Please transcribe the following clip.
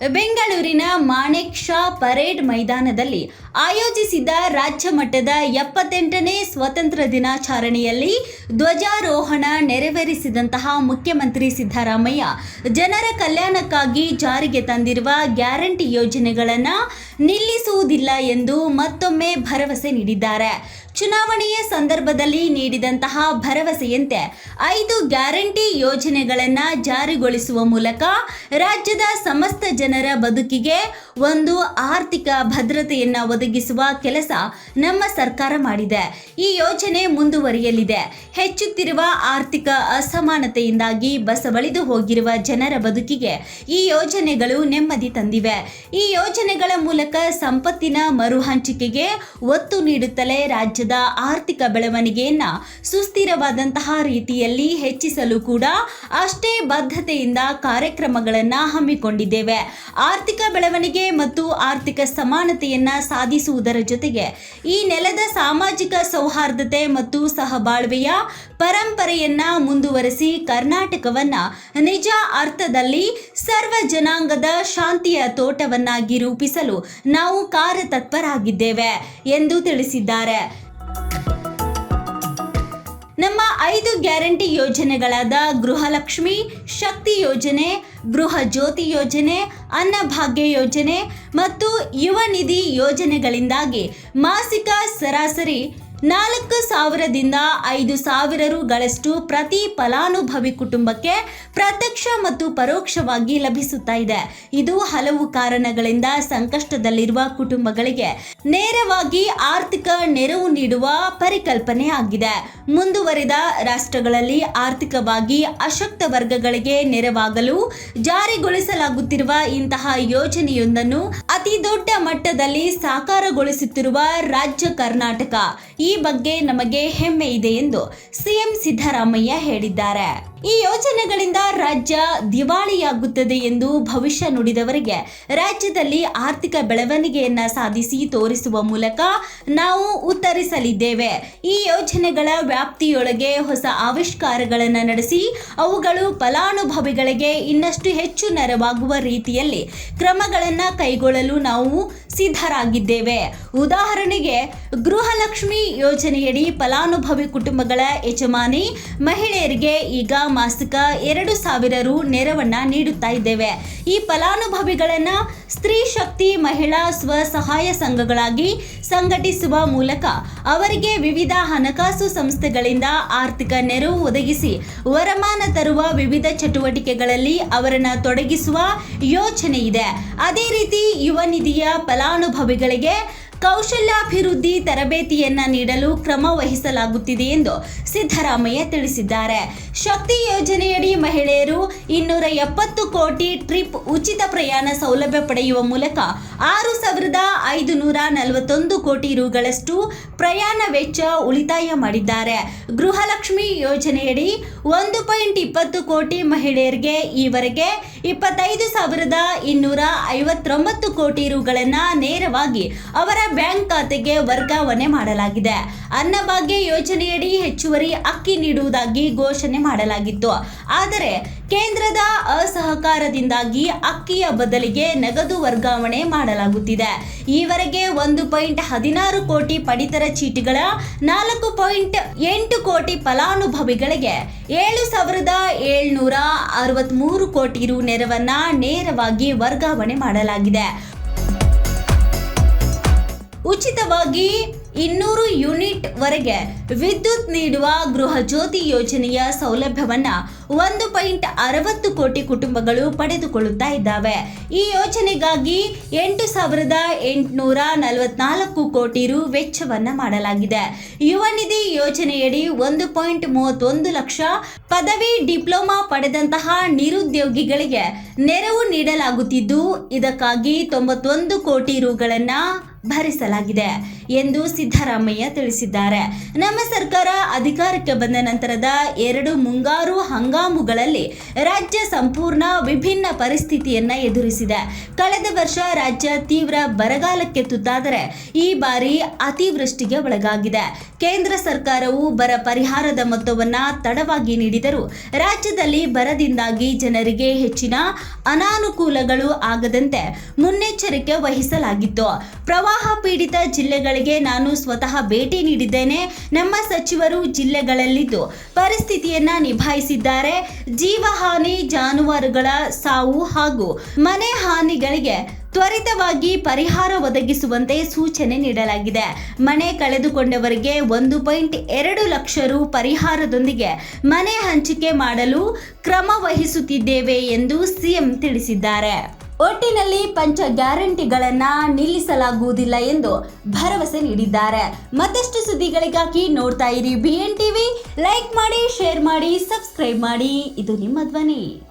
ಬೆಂಗಳೂರಿನ ಮಾಣೆಕ್ ಶಾ ಪರೇಡ್ ಮೈದಾನದಲ್ಲಿ ಆಯೋಜಿಸಿದ್ದ ರಾಜ್ಯ ಮಟ್ಟದ ಎಪ್ಪತ್ತೆಂಟನೇ ಸ್ವತಂತ್ರ ದಿನಾಚರಣೆಯಲ್ಲಿ ಧ್ವಜಾರೋಹಣ ನೆರವೇರಿಸಿದಂತಹ ಮುಖ್ಯಮಂತ್ರಿ ಸಿದ್ದರಾಮಯ್ಯ ಜನರ ಕಲ್ಯಾಣಕ್ಕಾಗಿ ಜಾರಿಗೆ ತಂದಿರುವ ಗ್ಯಾರಂಟಿ ಯೋಜನೆಗಳನ್ನು ನಿಲ್ಲಿಸುವುದಿಲ್ಲ ಎಂದು ಮತ್ತೊಮ್ಮೆ ಭರವಸೆ ನೀಡಿದ್ದಾರೆ. ಚುನಾವಣೆಯ ಸಂದರ್ಭದಲ್ಲಿ ನೀಡಿದಂತಹ ಭರವಸೆಯಂತೆ ಐದು ಗ್ಯಾರಂಟಿ ಯೋಜನೆಗಳನ್ನು ಜಾರಿಗೊಳಿಸುವ ಮೂಲಕ ರಾಜ್ಯದ ಸಮಸ್ತ ಜನರ ಬದುಕಿಗೆ ಒಂದು ಆರ್ಥಿಕ ಭದ್ರತೆಯನ್ನು ಒದಗಿಸುವ ಕೆಲಸ ನಮ್ಮ ಸರ್ಕಾರ ಮಾಡಿದೆ. ಈ ಯೋಜನೆ ಮುಂದುವರಿಯಲಿದೆ. ಹೆಚ್ಚುತ್ತಿರುವ ಆರ್ಥಿಕ ಅಸಮಾನತೆಯಿಂದಾಗಿ ಬಸವಳಿದು ಹೋಗಿರುವ ಜನರ ಬದುಕಿಗೆ ಈ ಯೋಜನೆಗಳು ನೆಮ್ಮದಿ ತಂದಿವೆ. ಈ ಯೋಜನೆಗಳ ಮೂಲಕ ಸಂಪತ್ತಿನ ಮರುಹಂಚಿಕೆಗೆ ಒತ್ತು ನೀಡುತ್ತಲೇ ರಾಜ್ಯದ ಆರ್ಥಿಕ ಬೆಳವಣಿಗೆಯನ್ನು ಸುಸ್ಥಿರವಾದಂತಹ ರೀತಿಯಲ್ಲಿ ಹೆಚ್ಚಿಸಲು ಕೂಡ ಅಷ್ಟೇ ಬದ್ಧತೆಯಿಂದ ಕಾರ್ಯಕ್ರಮಗಳನ್ನು ಹಮ್ಮಿಕೊಂಡಿದ್ದೇವೆ. ಆರ್ಥಿಕ ಬೆಳವಣಿಗೆ ಮತ್ತು ಆರ್ಥಿಕ ಸಮಾನತೆಯನ್ನು ಸಾಧಿಸುವುದರ ಜೊತೆಗೆ ಈ ನೆಲದ ಸಾಮಾಜಿಕ ಸೌಹಾರ್ದತೆ ಮತ್ತು ಸಹಬಾಳ್ವೆಯ ಪರಂಪರೆಯನ್ನ ಮುಂದುವರೆಸಿ ಕರ್ನಾಟಕವನ್ನ ನಿಜ ಅರ್ಥದಲ್ಲಿ ಸರ್ವ ಜನಾಂಗದ ಶಾಂತಿಯ ತೋಟವನ್ನಾಗಿ ರೂಪಿಸಲು ನಾವು ಕಾರ್ಯತತ್ಪರಾಗಿದ್ದೇವೆ ಎಂದು ತಿಳಿಸಿದ್ದಾರೆ. ನಮ್ಮ ಐದು ಗ್ಯಾರಂಟಿ ಯೋಜನೆಗಳಾದ ಗೃಹಲಕ್ಷ್ಮಿ, ಶಕ್ತಿ ಯೋಜನೆ, ಗೃಹ ಜ್ಯೋತಿ ಯೋಜನೆ, ಅನ್ನಭಾಗ್ಯ ಯೋಜನೆ ಮತ್ತು ಯುವ ನಿಧಿ ಯೋಜನೆಗಳಿಂದಾಗಿ ಮಾಸಿಕ ಸರಾಸರಿ ನಾಲ್ಕು ಸಾವಿರದಿಂದ ಐದು ಸಾವಿರ ರುಗಳಷ್ಟು ಪ್ರತಿ ಫಲಾನುಭವಿ ಕುಟುಂಬಕ್ಕೆ ಪ್ರತ್ಯಕ್ಷ ಮತ್ತು ಪರೋಕ್ಷವಾಗಿ ಲಭಿಸುತ್ತಾ ಇದೆ. ಇದು ಹಲವು ಕಾರಣಗಳಿಂದ ಸಂಕಷ್ಟದಲ್ಲಿರುವ ಕುಟುಂಬಗಳಿಗೆ ನೇರವಾಗಿ ಆರ್ಥಿಕ ನೆರವು ನೀಡುವ ಪರಿಕಲ್ಪನೆ ಆಗಿದೆ. ಮುಂದುವರಿದ ರಾಷ್ಟ್ರಗಳಲ್ಲಿ ಆರ್ಥಿಕವಾಗಿ ಅಶಕ್ತ ವರ್ಗಗಳಿಗೆ ನೆರವಾಗಲು ಜಾರಿಗೊಳಿಸಲಾಗುತ್ತಿರುವ ಇಂತಹ ಯೋಜನೆಯೊಂದನ್ನು ಅತಿ ದೊಡ್ಡ ಮಟ್ಟದಲ್ಲಿ ಸಾಕಾರಗೊಳಿಸುತ್ತಿರುವ ರಾಜ್ಯ ಕರ್ನಾಟಕ. ಈ ಬಗ್ಗೆ ನಮಗೆ ಹೆಮ್ಮೆ ಇದೆ ಎಂದು ಸಿಎಂ ಸಿದ್ದರಾಮಯ್ಯ ಹೇಳಿದ್ದಾರೆ. ಈ ಯೋಜನೆಗಳಿಂದ ರಾಜ್ಯ ದಿವಾಳಿಯಾಗುತ್ತದೆ ಎಂದು ಭವಿಷ್ಯ ನುಡಿದವರಿಗೆ ರಾಜ್ಯದಲ್ಲಿ ಆರ್ಥಿಕ ಬೆಳವಣಿಗೆಯನ್ನ ಸಾಧಿಸಿ ತೋರಿಸುವ ಮೂಲಕ ನಾವು ಉತ್ತರಿಸಲಿದ್ದೇವೆ. ಈ ಯೋಜನೆಗಳ ವ್ಯಾಪ್ತಿಯೊಳಗೆ ಹೊಸ ಆವಿಷ್ಕಾರಗಳನ್ನು ನಡೆಸಿ ಅವುಗಳು ಫಲಾನುಭವಿಗಳಿಗೆ ಇನ್ನಷ್ಟು ಹೆಚ್ಚು ನೆರವಾಗುವ ರೀತಿಯಲ್ಲಿ ಕ್ರಮಗಳನ್ನು ಕೈಗೊಳ್ಳಲು ನಾವು ಸಿದ್ಧರಾಗಿದ್ದೇವೆ. ಉದಾಹರಣೆಗೆ, ಗೃಹಲಕ್ಷ್ಮಿ ಯೋಜನೆಯಡಿ ಫಲಾನುಭವಿ ಕುಟುಂಬಗಳ ಯಜಮಾನಿ ಮಹಿಳೆಯರಿಗೆ ಈಗ ಮಾಸಿಕ ಎರಡು ಸಾವಿರ ರು ನೆರವನ್ನ ನೀಡುತ್ತಾ ಇದ್ದೇವೆ. ಈ ಫಲಾನುಭವಿಗಳನ್ನ ಸ್ತ್ರೀ ಶಕ್ತಿ, ಮಹಿಳಾ ಸ್ವಸಹಾಯ ಸಂಘಗಳಾಗಿ ಸಂಘಟಿಸುವ ಮೂಲಕ ಅವರಿಗೆ ವಿವಿಧ ಹಣಕಾಸು ಸಂಸ್ಥೆಗಳಿಂದ ಆರ್ಥಿಕ ನೆರವು ಒದಗಿಸಿ ವರಮಾನ ತರುವ ವಿವಿಧ ಚಟುವಟಿಕೆಗಳಲ್ಲಿ ಅವರನ್ನು ತೊಡಗಿಸುವ ಯೋಚನೆ ಇದೆ. ಅದೇ ರೀತಿ ಯುವ ನಿಧಿಯ ಫಲಾನುಭವಿಗಳಿಗೆ ಕೌಶಲ್ಯಾಭಿವೃದ್ಧಿ ತರಬೇತಿಯನ್ನ ನೀಡಲು ಕ್ರಮ ವಹಿಸಲಾಗುತ್ತಿದೆ ಎಂದು ಸಿದ್ದರಾಮಯ್ಯ ತಿಳಿಸಿದ್ದಾರೆ. ಶಕ್ತಿ ಯೋಜನೆಯಡಿ ಮಹಿಳೆಯರು ಇನ್ನೂರ ಎಪ್ಪತ್ತು ಕೋಟಿ ಟ್ರಿಪ್ ಉಚಿತ ಪ್ರಯಾಣ ಸೌಲಭ್ಯ ಪಡೆಯುವ ಮೂಲಕ ಆರು ಸಾವಿರದ ಐದು ನೂರ ನಲವತ್ತೊಂದು ಕೋಟಿ ರುಗಳಷ್ಟು ಪ್ರಯಾಣ ವೆಚ್ಚ ಉಳಿತಾಯ ಮಾಡಿದ್ದಾರೆ. ಗೃಹಲಕ್ಷ್ಮಿ ಯೋಜನೆಯಡಿ ಒಂದು ಪಾಯಿಂಟ್ ಇಪ್ಪತ್ತು ಕೋಟಿ ಮಹಿಳೆಯರಿಗೆ ಈವರೆಗೆ ಇಪ್ಪತ್ತೈದು ಸಾವಿರದ ಇನ್ನೂರ ಐವತ್ತೊಂಬತ್ತು ಕೋಟಿ ರುಗಳನ್ನು ನೇರವಾಗಿ ಅವರ ಬ್ಯಾಂಕ್ ಖಾತೆಗೆ ವರ್ಗಾವಣೆ ಮಾಡಲಾಗಿದೆ. ಅನ್ನಭಾಗ್ಯ ಯೋಜನೆಯಡಿ ಹೆಚ್ಚುವರಿ ಅಕ್ಕಿ ನೀಡುವುದಾಗಿ ಘೋಷಣೆ ಮಾಡಲಾಗಿತ್ತು. ಆದರೆ ಕೇಂದ್ರದ ಅಸಹಕಾರದಿಂದಾಗಿ ಅಕ್ಕಿಯ ಬದಲಿಗೆ ನಗದು ವರ್ಗಾವಣೆ ಮಾಡಲಾಗುತ್ತಿದೆ. ಈವರೆಗೆ ಒಂದು ಪಾಯಿಂಟ್ ಹದಿನಾರು ಕೋಟಿ ಪಡಿತರ ಚೀಟಿಗಳ ನಾಲ್ಕು ಪಾಯಿಂಟ್ ಎಂಟು ಕೋಟಿ ಫಲಾನುಭವಿಗಳಿಗೆ ಏಳು ಸಾವಿರದ ಏಳ್ನೂರ ಅರವತ್ತ್ಮೂರು ಕೋಟಿ ರು ನೆರವನ್ನ ನೇರವಾಗಿ ವರ್ಗಾವಣೆ ಮಾಡಲಾಗಿದೆ. ಉಚಿತವಾಗಿ ಇನ್ನೂರು ಯೂನಿಟ್ ವರೆಗೆ ವಿದ್ಯುತ್ ನೀಡುವ ಗೃಹ ಜ್ಯೋತಿ ಯೋಜನೆಯ ಸೌಲಭ್ಯವನ್ನ ಒಂದು ಪಾಯಿಂಟ್ ಅರವತ್ತು ಕೋಟಿ ಕುಟುಂಬಗಳು ಪಡೆದುಕೊಳ್ಳುತ್ತಾ ಇದ್ದಾವೆ. ಈ ಯೋಜನೆಗಾಗಿ ಎಂಟು ಸಾವಿರದ ಎಂಟುನೂರ ನಲವತ್ನಾಲ್ಕು ಕೋಟಿ ರು ವೆಚ್ಚವನ್ನ ಮಾಡಲಾಗಿದೆ. ಯುವ ನಿಧಿ ಯೋಜನೆಯಡಿ ಒಂದು ಪಾಯಿಂಟ್ ಮೂವತ್ತೊಂದು ಲಕ್ಷ ಪದವಿ ಡಿಪ್ಲೊಮಾ ಪಡೆದಂತಹ ನಿರುದ್ಯೋಗಿಗಳಿಗೆ ನೆರವು ನೀಡಲಾಗುತ್ತಿದ್ದು, ಇದಕ್ಕಾಗಿ ತೊಂಬತ್ತೊಂದು ಕೋಟಿ ರುಗಳನ್ನ ಭರಿಸಲಾಗಿದೆ ಎಂದು ಸಿದ್ದರಾಮಯ್ಯ ತಿಳಿಸಿದ್ದಾರೆ. ನಮ್ಮ ಸರ್ಕಾರ ಅಧಿಕಾರಕ್ಕೆ ಬಂದ ನಂತರದ ಎರಡು ಮುಂಗಾರು ಹಂಗಾಮುಗಳಲ್ಲಿ ರಾಜ್ಯ ಸಂಪೂರ್ಣ ವಿಭಿನ್ನ ಪರಿಸ್ಥಿತಿಯನ್ನ ಎದುರಿಸಿದೆ. ಕಳೆದ ವರ್ಷ ರಾಜ್ಯ ತೀವ್ರ ಬರಗಾಲಕ್ಕೆ ತುತ್ತಾದರೆ ಈ ಬಾರಿ ಅತಿವೃಷ್ಟಿಗೆ ಒಳಗಾಗಿದೆ. ಕೇಂದ್ರ ಸರ್ಕಾರವು ಬರ ಪರಿಹಾರದ ಮೊತ್ತವನ್ನು ತಡವಾಗಿ ನೀಡಿದರೂ ರಾಜ್ಯದಲ್ಲಿ ಬರದಿಂದಾಗಿ ಜನರಿಗೆ ಹೆಚ್ಚಿನ ಅನಾನುಕೂಲಗಳು ಆಗದಂತೆ ಮುನ್ನೆಚ್ಚರಿಕೆ ವಹಿಸಲಾಗಿತ್ತು. ಪ್ರವಾಹ ಪೀಡಿತ ಜಿಲ್ಲೆಗಳಿಗೆ ನಾನು ಸ್ವತಃ ಭೇಟಿ ನೀಡಿದ್ದೇನೆ. ನಮ್ಮ ಸಚಿವರು ಜಿಲ್ಲೆಗಳಲ್ಲಿದ್ದು ಪರಿಸ್ಥಿತಿಯನ್ನ ನಿಭಾಯಿಸಿದ್ದಾರೆ. ಜೀವಹಾನಿ, ಜಾನುವಾರುಗಳ ಸಾವು ಹಾಗೂ ಮನೆ ಹಾನಿಗಳಿಗೆ ತ್ವರಿತವಾಗಿ ಪರಿಹಾರ ಒದಗಿಸುವಂತೆ ಸೂಚನೆ ನೀಡಲಾಗಿದೆ. ಮನೆ ಕಳೆದುಕೊಂಡವರಿಗೆ ಒಂದು ಪಾಯಿಂಟ್ ಎರಡು ಲಕ್ಷ ರು ಪರಿಹಾರದೊಂದಿಗೆ ಮನೆ ಹಂಚಿಕೆ ಮಾಡಲು ಕ್ರಮ ವಹಿಸುತ್ತಿದ್ದೇವೆ ಎಂದು ಸಿಎಂ ತಿಳಿಸಿದ್ದಾರೆ. ಒಟ್ಟಿನಲ್ಲಿ ಪಂಚ ಗ್ಯಾರಂಟಿಗಳನ್ನ ನಿಲ್ಲಿಸಲಾಗುವುದಿಲ್ಲ ಎಂದು ಭರವಸೆ ನೀಡಿದ್ದಾರೆ. ಮತ್ತಷ್ಟು ಸುದ್ದಿಗಳಿಗಾಗಿ ನೋಡ್ತಾ ಇರಿ ಬಿ ಎನ್ ಟಿವಿ ಲೈಕ್ ಮಾಡಿ ಶೇರ್ ಮಾಡಿ ಸಬ್ಸ್ಕ್ರೈಬ್ ಮಾಡಿ. ಇದು ನಿಮ್ಮ ಧ್ವನಿ.